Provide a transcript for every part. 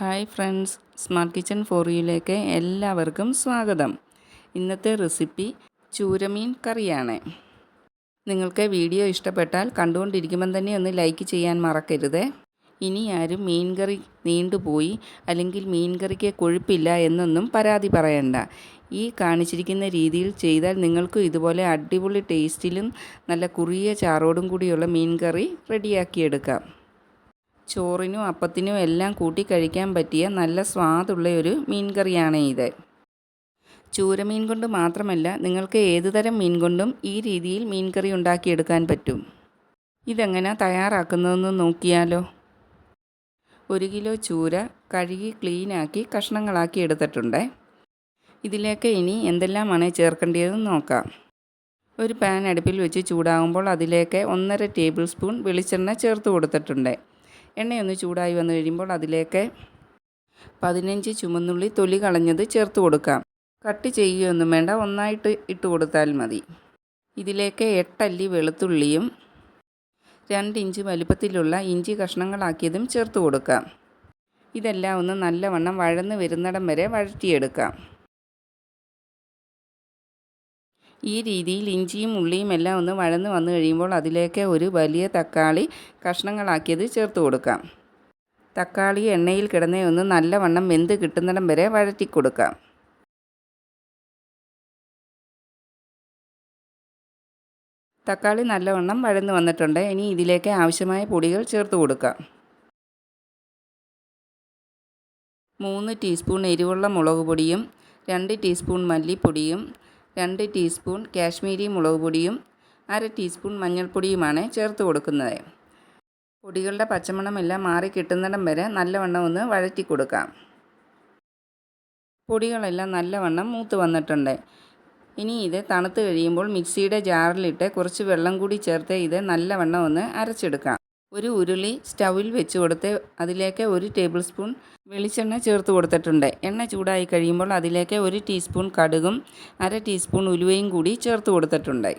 Hi friends smart kitchen ഫോറിയിലേക്ക് എല്ലാവർക്കും സ്വാഗതം. ഇന്നത്തെ റെസിപ്പി ചൂരമീൻ കറിയാണ്. നിങ്ങൾക്ക് വീഡിയോ ഇഷ്ടപ്പെട്ടാൽ കണ്ടുകൊണ്ടിരിക്കുമ്പം തന്നെ ഒന്ന് ലൈക്ക് ചെയ്യാൻ മറക്കരുത്. ഇനി ആരും മീൻ കറി നീണ്ടുപോയി അല്ലെങ്കിൽ മീൻ കറിക്ക് കൊഴുപ്പില്ല എന്നൊന്നും പരാതി പറയണ്ട. ഈ കാണിച്ചിരിക്കുന്ന രീതിയിൽ ചെയ്താൽ നിങ്ങൾക്കും ഇതുപോലെ അടിപൊളി ടേസ്റ്റിലും നല്ല കുറിയ ചാറോടും കൂടിയുള്ള മീൻ കറി റെഡിയാക്കിയെടുക്കാം. ചോറിനും അപ്പത്തിനും എല്ലാം കൂട്ടി കഴിക്കാൻ പറ്റിയ നല്ല സ്വാദുള്ള ഒരു മീൻ കറിയാണ് ഇത്. ചൂരമീൻ കൊണ്ട് മാത്രമല്ല നിങ്ങൾക്ക് ഏതുതരം മീൻ കൊണ്ടും ഈ രീതിയിൽ മീൻ കറി ഉണ്ടാക്കിയെടുക്കാൻ പറ്റും. ഇതെങ്ങനെ തയ്യാറാക്കുന്നതെന്ന് നോക്കിയാലോ? ഒരു കിലോ ചൂര കഴുകി ക്ലീനാക്കി കഷ്ണങ്ങളാക്കി എടുത്തിട്ടുണ്ട്. ഇതിലേക്ക് ഇനി എന്തെല്ലാമാണ് ചേർക്കേണ്ടതെന്ന് നോക്കാം. ഒരു പാൻ അടുപ്പിൽ വെച്ച് ചൂടാകുമ്പോൾ അതിലേക്ക് ഒന്നര ടേബിൾ സ്പൂൺ വെളിച്ചെണ്ണ ചേർത്ത് കൊടുത്തിട്ടുണ്ട്. എണ്ണയൊന്ന് ചൂടായി വന്നു കഴിയുമ്പോൾ അതിലേക്ക് പതിനഞ്ച് ചുമന്നുള്ളി തൊലി കളഞ്ഞത് ചേർത്ത് കൊടുക്കാം. കട്ട് ചെയ്യുകയൊന്നും വേണ്ട ഒന്നായിട്ട് ഇട്ട് കൊടുത്താൽ മതി. ഇതിലേക്ക് എട്ടല്ലി വെളുത്തുള്ളിയും രണ്ട് ഇഞ്ച് വലുപ്പത്തിലുള്ള ഇഞ്ചി കഷ്ണങ്ങളാക്കിയതും ചേർത്ത് കൊടുക്കാം. ഇതെല്ലാം ഒന്ന് നല്ലവണ്ണം വഴന്ന് വരുന്നിടം വരെ വഴറ്റിയെടുക്കാം. ഈ രീതിയിൽ ഇഞ്ചിയും ഉള്ളിയും എല്ലാം ഒന്ന് വഴന്ന് വന്നു കഴിയുമ്പോൾ അതിലേക്ക് ഒരു വലിയ തക്കാളി കഷ്ണങ്ങളാക്കിയത് ചേർത്ത് കൊടുക്കാം. തക്കാളി എണ്ണയിൽ കിടന്നേ ഒന്ന് നല്ലവണ്ണം വെന്ത് കിട്ടുന്നിടം വരെ വഴറ്റി കൊടുക്കാം. തക്കാളി നല്ലവണ്ണം വഴന്ന് വന്നിട്ടുണ്ട്. ഇനി ഇതിലേക്ക് ആവശ്യമായ പൊടികൾ ചേർത്ത് കൊടുക്കാം. മൂന്ന് ടീസ്പൂൺ എരിവുള്ള മുളക് പൊടിയും രണ്ട് ടീസ്പൂൺ മല്ലിപ്പൊടിയും രണ്ട് ടീസ്പൂൺ കാശ്മീരി മുളക് പൊടിയും അര ടീസ്പൂൺ മഞ്ഞൾപ്പൊടിയുമാണ് ചേർത്ത് കൊടുക്കുന്നത്. പൊടികളുടെ പച്ചമണമെല്ലാം മാറി കിട്ടുന്നിടം വരെ നല്ലവണ്ണം ഒന്ന് വഴറ്റി കൊടുക്കാം. പൊടികളെല്ലാം നല്ലവണ്ണം മൂത്ത് വന്നിട്ടുണ്ട്. ഇനി ഇത് തണുത്ത് കഴിയുമ്പോൾ മിക്സിയുടെ ജാറിലിട്ട് കുറച്ച് വെള്ളം കൂടി ചേർത്ത് ഇത് നല്ലവണ്ണം ഒന്ന് അരച്ചെടുക്കാം. ഒരു ഉരുളി സ്റ്റൗവിൽ വെച്ച് കൊടുത്ത് അതിലേക്ക് ഒരു ടേബിൾ സ്പൂൺ വെളിച്ചെണ്ണ ചേർത്ത് കൊടുത്തിട്ടുണ്ട്. എണ്ണ ചൂടായി കഴിയുമ്പോൾ അതിലേക്ക് ഒരു ടീസ്പൂൺ കടുകും അര ടീസ്പൂൺ ഉലുവയും കൂടി ചേർത്ത് കൊടുത്തിട്ടുണ്ട്.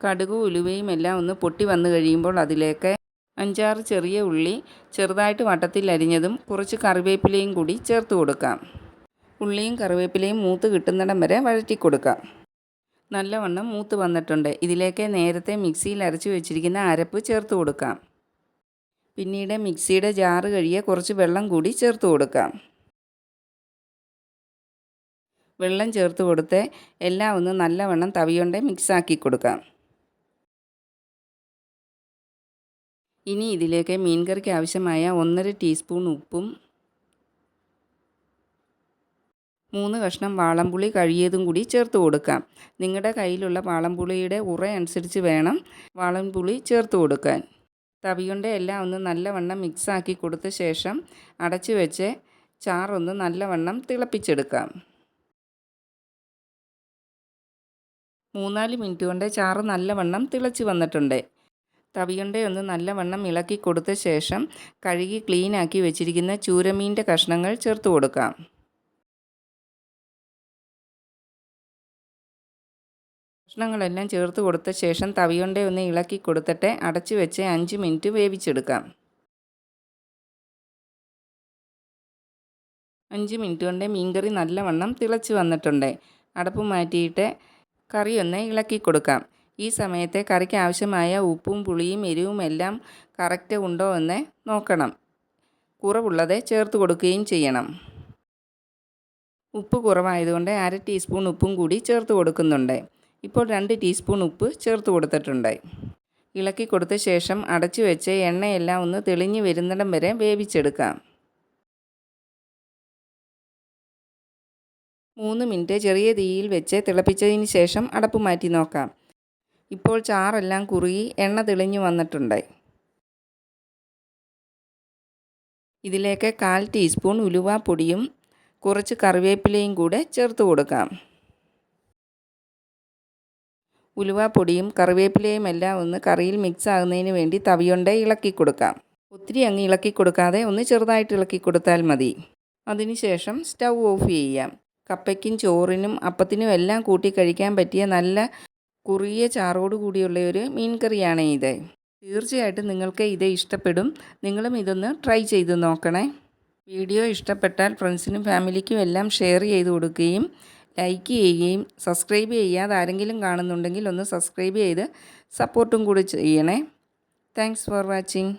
കടുകും ഉലുവയും എല്ലാം ഒന്ന് പൊട്ടി വന്നു കഴിയുമ്പോൾ അതിലേക്ക് അഞ്ചാറ് ചെറിയ ഉള്ളി ചെറുതായിട്ട് വട്ടത്തിൽ അരിഞ്ഞതും കുറച്ച് കറിവേപ്പിലയും കൂടി ചേർത്ത് കൊടുക്കാം. ഉള്ളിയും കറിവേപ്പിലയും മൂത്ത് കിട്ടുന്നിടം വരെ വഴറ്റി കൊടുക്കാം. നല്ലവണ്ണം മൂത്ത് വന്നിട്ടുണ്ട്. ഇതിലേക്ക് നേരത്തെ മിക്സിയിൽ അരച്ച് വെച്ചിരിക്കുന്ന അരപ്പ് ചേർത്ത് കൊടുക്കാം. പിന്നീട് മിക്സിയുടെ ജാറ് കഴിയെ കുറച്ച് വെള്ളം കൂടി ചേർത്ത് കൊടുക്കാം. വെള്ളം ചേർത്ത് കൊടുത്ത് എല്ലാം ഒന്ന് നല്ലവണ്ണം തവിയൊണ്ട് മിക്സാക്കി കൊടുക്കാം. ഇനി ഇതിലേക്ക് മീൻ കറിക്ക് ആവശ്യമായ ഒന്നര ടീസ്പൂൺ ഉപ്പും മൂന്ന് കഷ്ണം വാളംപുളി കഴിയതും കൂടി ചേർത്ത് കൊടുക്കാം. നിങ്ങളുടെ കയ്യിലുള്ള വാളംപുളിയുടെ ഉറ അനുസരിച്ച് വേണം വാളംപുളി ചേർത്ത് കൊടുക്കാൻ. തവിയുണ്ട എല്ലാം ഒന്ന് നല്ലവണ്ണം മിക്സാക്കി കൊടുത്ത ശേഷം അടച്ചു വെച്ച് ചാറൊന്ന് നല്ലവണ്ണം തിളപ്പിച്ചെടുക്കാം. മൂന്നാൽ മിനിറ്റ് കൊണ്ട് ചാറ് നല്ലവണ്ണം തിളച്ച് വന്നിട്ടുണ്ട്. തവിയുണ്ട ഒന്ന് നല്ലവണ്ണം ഇളക്കി കൊടുത്ത ശേഷം കഴുകി ക്ലീനാക്കി വെച്ചിരിക്കുന്ന ചൂരമീന്റെ കഷ്ണങ്ങൾ ചേർത്ത് കൊടുക്കാം. കഷ്ണങ്ങളെല്ലാം ചേർത്ത് കൊടുത്ത ശേഷം തവിയൊണ്ട ഒന്ന് ഇളക്കി കൊടുത്തിട്ട് അടച്ചു വെച്ച് അഞ്ച് മിനിറ്റ് വേവിച്ചെടുക്കാം. അഞ്ച് മിനിറ്റ് കൊണ്ട് മീൻകറി നല്ലവണ്ണം തിളച്ച് വന്നിട്ടുണ്ട്. അടപ്പ് മാറ്റിയിട്ട് കറി ഒന്ന് ഇളക്കി കൊടുക്കാം. ഈ സമയത്തെ കറിക്ക് ആവശ്യമായ ഉപ്പും പുളിയും എരിവും എല്ലാം കറക്റ്റ് ഉണ്ടോ എന്ന് നോക്കണം. കുറവുള്ളത് ചേർത്ത് കൊടുക്കുകയും ചെയ്യണം. ഉപ്പ് കുറവായതുകൊണ്ട് അര ടീസ്പൂൺ ഉപ്പും കൂടി ചേർത്ത് കൊടുക്കുന്നുണ്ട്. ഇപ്പോൾ രണ്ട് ടീസ്പൂൺ ഉപ്പ് ചേർത്ത് കൊടുത്തിട്ടുണ്ടായി. ഇളക്കി കൊടുത്ത ശേഷം അടച്ചു വെച്ച് എണ്ണയെല്ലാം ഒന്ന് തെളിഞ്ഞു വരുന്നിടം വരെ വേവിച്ചെടുക്കാം. മൂന്ന് മിനിറ്റ് ചെറിയ തീയിൽ വെച്ച് തിളപ്പിച്ചതിന് ശേഷം അടപ്പ് മാറ്റി നോക്കാം. ഇപ്പോൾ ചാറെല്ലാം കുറുകി എണ്ണ തെളിഞ്ഞു വന്നിട്ടുണ്ട് ഇതിലേക്ക് കാൽ ടീസ്പൂൺ ഉലുവ പൊടിയും കുറച്ച് കറിവേപ്പിലയും കൂടെ ചേർത്ത് കൊടുക്കാം. ഉലുവാപ്പൊടിയും കറിവേപ്പിലയും എല്ലാം ഒന്ന് കറിയിൽ മിക്സ് ആകുന്നതിന് വേണ്ടി തവിയൊണ്ട ഇളക്കി കൊടുക്കാം. ഒത്തിരി അങ്ങ് ഇളക്കി കൊടുക്കാതെ ഒന്ന് ചെറുതായിട്ട് ഇളക്കി കൊടുത്താൽ മതി. അതിനുശേഷം സ്റ്റൗ ഓഫ് ചെയ്യാം. കപ്പയ്ക്കും ചോറിനും അപ്പത്തിനും എല്ലാം കൂട്ടി കഴിക്കാൻ പറ്റിയ നല്ല കുറിയ ചാറോട് കൂടിയുള്ള ഒരു മീൻ കറിയാണ് ഇത്. തീർച്ചയായിട്ടും നിങ്ങൾക്ക് ഇത് ഇഷ്ടപ്പെടും. നിങ്ങളും ഇതൊന്ന് ട്രൈ ചെയ്ത് നോക്കണേ. വീഡിയോ ഇഷ്ടപ്പെട്ടാൽ ഫ്രണ്ട്സിനും ഫാമിലിക്കും എല്ലാം ഷെയർ ചെയ്ത് കൊടുക്കുകയും ലൈക്ക് ചെയ്യുകയും സബ്സ്ക്രൈബ് ചെയ്യാതെ ആരെങ്കിലും കാണുന്നുണ്ടെങ്കിൽ ഒന്ന് സബ്സ്ക്രൈബ് ചെയ്ത് സപ്പോർട്ടും കൂടി ചെയ്യണേ. Thanks for watching